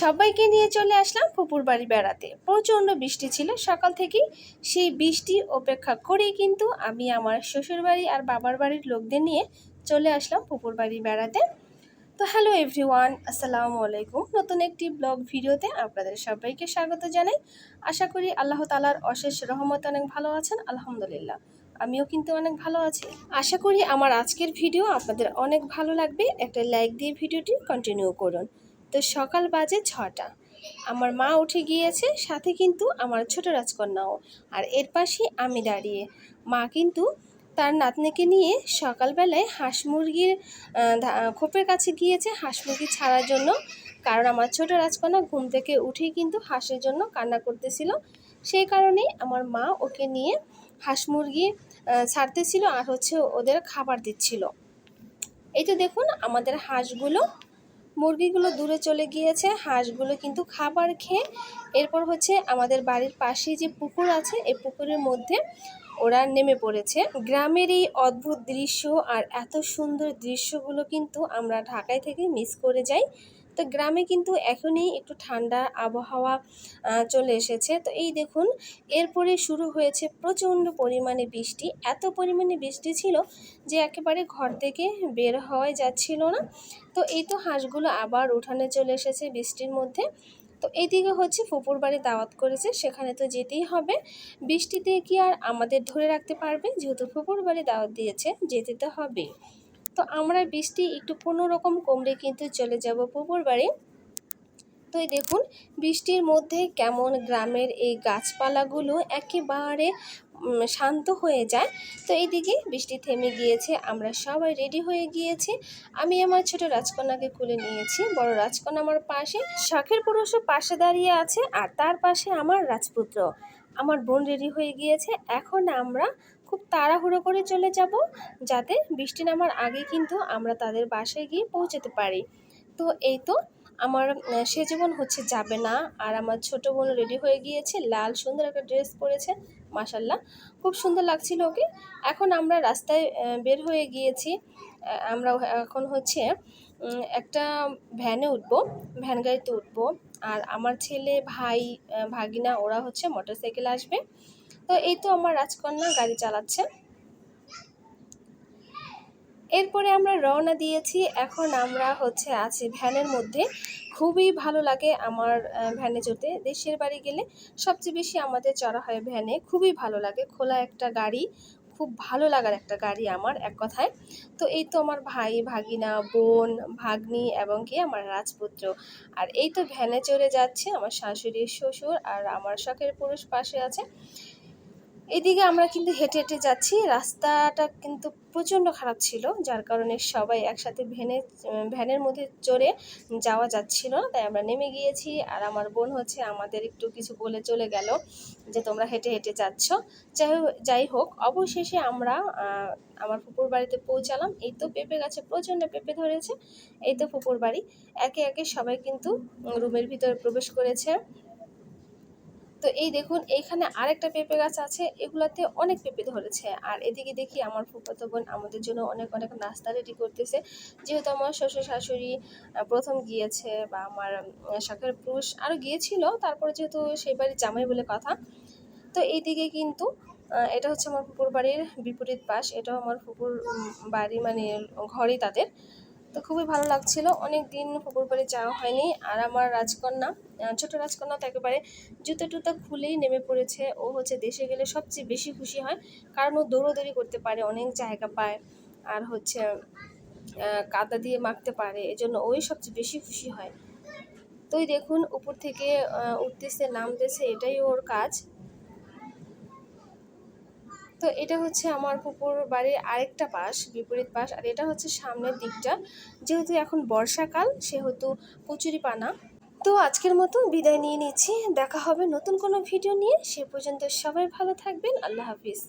সবাইকে নিয়ে চলে আসলাম ফুপুর বাড়ি বেড়াতে। প্রচণ্ড বৃষ্টি ছিল। সকাল থেকেই সেই বৃষ্টি অপেক্ষা করেই কিন্তু আমি আমার শ্বশুর বাড়ি আর বাবার বাড়ির লোকদের নিয়ে চলে আসলাম ফুপুর বাড়ি বেড়াতে। তো হ্যালো এভরিওয়ান, আসসালামু আলাইকুম। নতুন একটি ব্লগ ভিডিওতে আপনাদের সবাইকে স্বাগত জানাই। আশা করি আল্লাহ তালার অশেষ রহমত অনেক ভালো আছেন। আলহামদুলিল্লাহ, আমিও কিন্তু অনেক ভালো আছি। আশা করি আমার আজকের ভিডিও আপনাদের অনেক ভালো লাগবে। একটা লাইক দিয়ে ভিডিওটি কন্টিনিউ করুন। তো সকাল বাজে ছটা। আমার মা উঠে গিয়েছে, সাথে কিন্তু আমার ছোট রাজকন্যাও। আর এর পাশে আমি দাঁড়িয়ে। মা কিন্তু তার নাতনিকে নিয়ে সকালবেলায় হাঁস মুরগির খোপের কাছে গিয়েছে হাঁস মুরগি ছাড়ার জন্য। কারণ আমার ছোট রাজকন্যা ঘুম থেকে উঠেই কিন্তু হাঁসের জন্য কান্না করতেছিল। সেই কারণেই আমার মা ওকে নিয়ে হাঁস মুরগি ছাড়তেছিল আর হচ্ছে ওদের খাবার দিচ্ছিল। এই তো দেখুন আমাদের হাঁসগুলো মুরগিগুলো দূরে চলে গিয়েছে, হাঁসগুলো কিন্তু খাবার খেয়ে এরপর হচ্ছে আমাদের বাড়ির পাশে যে পুকুর আছে, এই পুকুরের মধ্যে ওরা নেমে পড়েছে। গ্রামের এই অদ্ভুত দৃশ্য আর এত সুন্দর দৃশ্যগুলো কিন্তু আমরা ঢাকায় থেকে মিস করে যাই। তো গ্রামে কিন্তু এখনই একটু ঠান্ডা আবহাওয়া চলে এসেছে। তো এই দেখুন, এরপরে শুরু হয়েছে প্রচণ্ড পরিমাণে বৃষ্টি। এত পরিমাণে বৃষ্টি ছিল যে একেবারে ঘর থেকে বের হওয়াই যাচ্ছিল না। তো এই তো হাঁসগুলো আবার উঠানে চলে এসেছে বৃষ্টির মধ্যে। তো এইদিকে হচ্ছে ফুপুর বাড়ি দাওয়াত করেছে, সেখানে তো যেতেই হবে। বৃষ্টিতে কি আর আমাদের ধরে রাখতে পারবে? যেহেতু ফুপুর বাড়ি দাওয়াত দিয়েছে, যেতে তো হবে তো আমরা বৃষ্টি একটু রকম কমলে কিন্তু চলে যাব পুকুর বাড়ি। তো দেখুন, বৃষ্টির মধ্যে কেমন গ্রামের এই গাছপালাগুলো একেবারে শান্ত হয়ে যায়। তো এইদিকে বৃষ্টি থেমে গিয়েছে, আমরা সবাই রেডি হয়ে গিয়েছি। আমি আমার ছোট রাজকন্যাকে খুলে নিয়েছি, বড় রাজকন্যা আমার পাশে। শখের পুরুষও পাশে দাঁড়িয়ে আছে, আর তার পাশে আমার রাজপুত্র। আমার বোন রেডি হয়ে গিয়েছে, এখন আমরা খুব তাড়াহুড়ো করে চলে যাব যাতে বৃষ্টি নামার আগে কিন্তু আমরা তাদের বাসায় গিয়ে পৌঁছাতে পারি। তো এই তো আমার সে জীবন হচ্ছে যাবে না, আর আমার ছোট বোন রেডি হয়ে গিয়েছে, লাল সুন্দর একটা ড্রেস পরেছে মাসাল্লাহ খুব সুন্দর লাগছিল ওকে। এখন আমরা রাস্তায় বের হয়ে গিয়েছি। আমরা এখন হচ্ছে একটা ভ্যানে উঠবো ভ্যান গাড়িতে উঠবো। আর আমার ছেলে, ভাই ভাগিনা, ওরা হচ্ছে মোটর সাইকেল আসবে। তো এই তো আমার রাজকন্যা গাড়ি চালাচ্ছে। এরপরে আমরা রওনা দিয়েছি। এখন আমরা হচ্ছে আছি ভ্যানের মধ্যে। খুবই ভালো লাগে আমার ভ্যানে চড়তে। দেশের বাড়ি গেলে সবচেয়ে বেশি আমাদের চড়া হয় ভ্যানে। খুবই ভালো লাগে। খোলা একটা গাড়ি, খুব ভালো লাগার একটা গাড়ি আমার, এক কথায়। তো এই তো আমার ভাই, ভাগিনা, বোন, ভাগ্নি এবং কি আমার রাজপুত্র। আর এই তো ভ্যানে চড়ে যাচ্ছে আমার শাশুড়ি শ্বশুর আর আমার শখের পুরুষ পাশে আছে। এদিকে আমরা কিন্তু হেঁটে হেঁটে যাচ্ছি। রাস্তাটা কিন্তু প্রচণ্ড খারাপ ছিল, যার কারণে সবাই একসাথে ভ্যানে, ভ্যানের মধ্যে চড়ে যাওয়া যাচ্ছিল। তাই আমরা নেমে গিয়েছি আর আমার বোন হচ্ছে আমাদের একটু কিছু বলে চলে গেল যে তোমরা হেঁটে হেঁটে যাচ্ছ। যাই যাই হোক, অবশেষে আমরা আমার ফুপুর বাড়িতে পৌঁছালাম। এই তো পেঁপে গাছে প্রচণ্ড পেঁপে ধরেছে। এই তো ফুপুর বাড়ি। একে একে সবাই কিন্তু রুমের ভিতরে প্রবেশ করেছে। তো এই দেখুন, এইখানে আরেকটা পেঁপে গাছ আছে, এগুলাতে অনেক পেঁপে ধরেছে। আর এদিকে দেখি আমার ফুফাতো বোন আমাদের জন্য অনেক অনেক নাস্তা রেডি করতেছে। যেহেতু আমার শ্বশুর শাশুড়ি প্রথম গিয়েছে বা আমার শখের পুরুষ আরও গিয়েছিল, তারপরে যেহেতু সেই বাড়ির জামাই বলে কথা। তো এইদিকে কিন্তু এটা হচ্ছে আমার ফুপুর বাড়ির বিপরীত পাশ, এটাও আমার ফুপুর বাড়ি মানে ঘরই তাদের। তো খুবই ভালো লাগছিল। অনেক দিন ফুপুর বাড়ি যাওয়া হয়নি আর আমার রাজকন্যা ছোট রাজকন্যা তো একেবারে জুতো টুতো খুলেই নেমে পড়েছে। ও হচ্ছে দেশে গেলে সবচেয়ে বেশি খুশি হয় কারণ ও দৌড়োদৌড়ি করতে পারে, অনেক জায়গা পায় আর হচ্ছে কাদা দিয়ে মাখতে পারে, এজন্য ওই সবচেয়ে বেশি খুশি হয়। তো এই দেখুন, উপর থেকে উঠতেছে, নামতেছে, এটাই ওর কাজ। তো এটা হচ্ছে আমার পুকুর বাড়ির আরেকটা পাশ, বিপরীত পাশ, আর এটা হচ্ছে সামনের দিকটা। যেহেতু এখন বর্ষাকাল, সেহেতু কচুরিপানা। তো আজকের মতো বিদায় নিয়ে নিচ্ছি। দেখা হবে নতুন কোনো ভিডিও নিয়ে। সে পর্যন্ত সবাই ভালো থাকবেন। আল্লাহ হাফিজ।